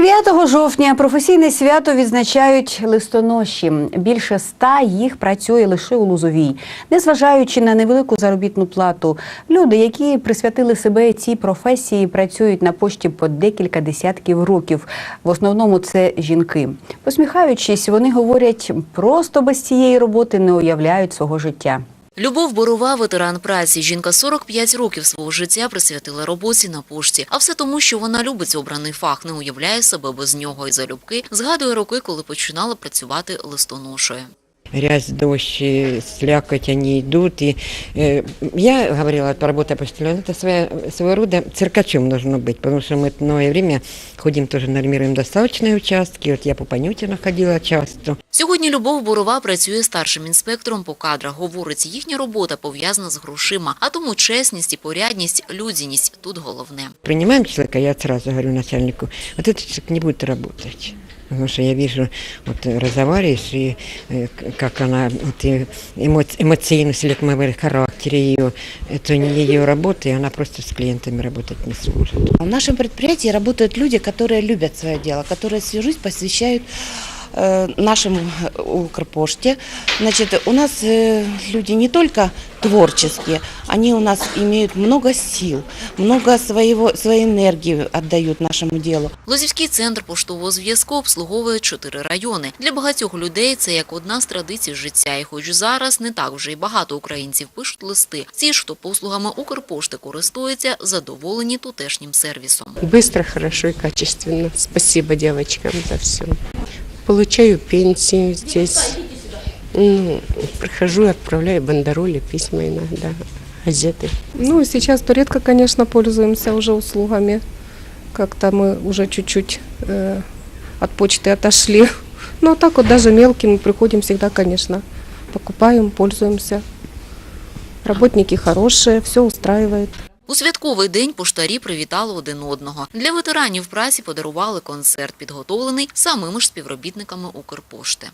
9 жовтня професійне свято відзначають листоноші. Більше ста їх працює лише у Лузовій. Незважаючи на невелику заробітну плату, люди, які присвятили себе цій професії, працюють на пошті по декілька десятків років. В основному це жінки. Посміхаючись, вони говорять, просто без цієї роботи не уявляють свого життя. Любов Борова, ветеран праці. Жінка 45 років свого життя присвятила роботі на пошті. А все тому, що вона любить обраний фах, не уявляє себе без нього і залюбки. Згадує роки, коли починала працювати листоношою. Грязь, дождь, э, слякоть, они идут. И, э, я говорила, что работа почтальона, это своя, своего рода циркачом должно быть, потому что мы новое время ходим тоже нормируем достаточные участки. Вот я по Панютину ходила часто. Сьогодні Любов Борова працює старшим інспектором по кадрах. Говорить, їхня робота пов'язана з грошима, а тому чесність і порядність, людяність тут головне. Принимаем человека, я сразу говорю начальнику, вот этот человек не будет работать. Потому что я вижу, вот э, разговариваешь, и э, к- как она, вот, и эмо- эмоциональность или, как мы говорим, характер ее, это не ее работа, и она просто с клиентами работать не сможет. В нашем предприятии работают люди, которые любят свое дело, которые всю жизнь посвящают э, нашему э, Укрпоште. Значит, у нас э, люди не только творческие, они у нас имеют много сил, много своего, своей энергии отдают нашему делу. Лозівський центр поштового зв'язку обслуговує чотири райони. Для багатьох людей це як одна з традицій життя. І хоч зараз не так вже й багато українців пишуть листи. Ті ж, хто послугами Укрпошти користується, задоволені тутешнім сервісом. Быстро, хорошо и качественно. Спасибо девочкам за все. Получаю пенсию здесь. Ну, прихожу отправляю бандероли, письма иногда, газеты. Ну, сейчас то редко, конечно, пользуемся уже услугами. Как-то мы уже чуть-чуть э, от почты отошли. Но так вот даже мелким приходим всегда, конечно, покупаем, пользуемся. Работники хорошие, все устраивает. У святковий день поштарі привітали один одного. Для ветеранів праці подарували концерт, підготовлений самими ж співробітниками Укрпошти.